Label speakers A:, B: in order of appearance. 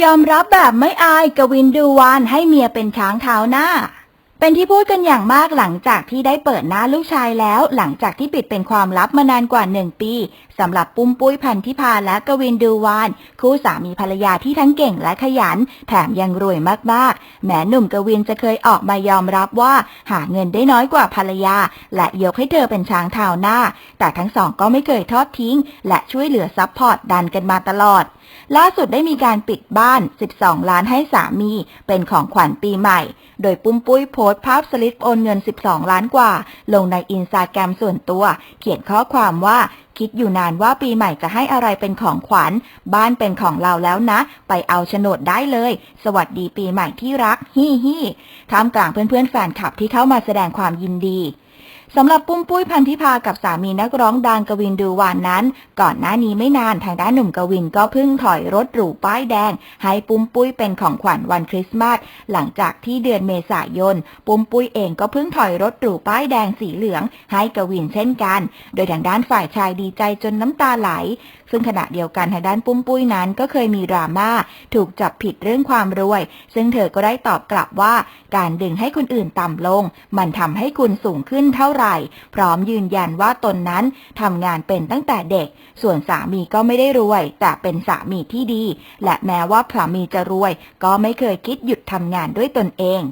A: ยอมรับแบบไม่อายกวินดูวานให้เมียเป็นช้างเท้าหน้า เป็นที่พูดกันอย่างมากหลังจากที่ได้เปิดหน้าลูกชายแล้ว หลังจากที่ปิดเป็นความลับมานานกว่าหนึ่งปีสำหรับปุ้มปุ้ยพันธิพาและกวินดูวาน คู่สามีภรรยาที่ทั้งเก่งและขยัน แถมยังรวยมากๆ แม้หนุ่มกวินจะเคยออกมายอมรับว่า หาเงินได้น้อยกว่าภรรยา และยกให้เธอเป็นช้างเท้าหน้า แต่ทั้งสองก็ไม่เคยทอดทิ้ง และช่วยเหลือซัพพอร์ตดันกันมาตลอด ล่าสุดได้มีการปิดบ้าน 12 ล้านให้สามี เป็นของขวัญปีใหม่ โดยปุ้มปุ้ยโพสต์ภาพสลิปโอนเงิน 12 ล้านกว่า ลงในอินสตาแกรมส่วนตัว เขียนข้อความว่าคิดอยู่นานว่าปีใหม่จะให้อะไรเป็นของขวัญ บ้านเป็นของเราแล้วนะ ไปเอาโฉนดได้เลย สวัสดีปีใหม่ที่รัก ฮิฮิท่ามกลางเพื่อนๆแฟนคลับที่เข้ามาแสดงความยินดี สำหรับปุ้มปุ้ยพันธิพากับสามีนักร้องดังกวินดูวานนั้น ก่อนหน้านี้ไม่นานทางด้านหนุ่มกวินก็เพิ่งถอยรถหรูป้ายแดง ให้ปุ้มปุ้ยเป็นของขวัญวันคริสต์มาสหลังจากที่เดือนเมษายน ปุ้มปุ้ยเองก็เพิ่งถอยรถหรูป้ายแดงสีเหลือง ให้กวินเช่นกัน โดยทางด้านฝ่ายชายดีใจจนน้ำตาไหล ซึ่งขณะเดียวกันทางด้านปุ้มปุ้ยนั้นก็เคยมีดราม่าถูกจับผิดเรื่องความรวย ซึ่งเธอก็ได้ตอบกลับว่า การดึงให้คนอื่นต่ำลง มันทำให้คุณสูงขึ้นเท่าไหร่ พร้อมยืนยันว่าตนนั้นทำงานเป็นตั้งแต่เด็ก ส่วนสามีก็ไม่ได้รวย แต่เป็นสามีที่ดี และแม้ว่าสามีจะรวย ก็ไม่เคยคิดหยุดทำงานด้วยตนเอง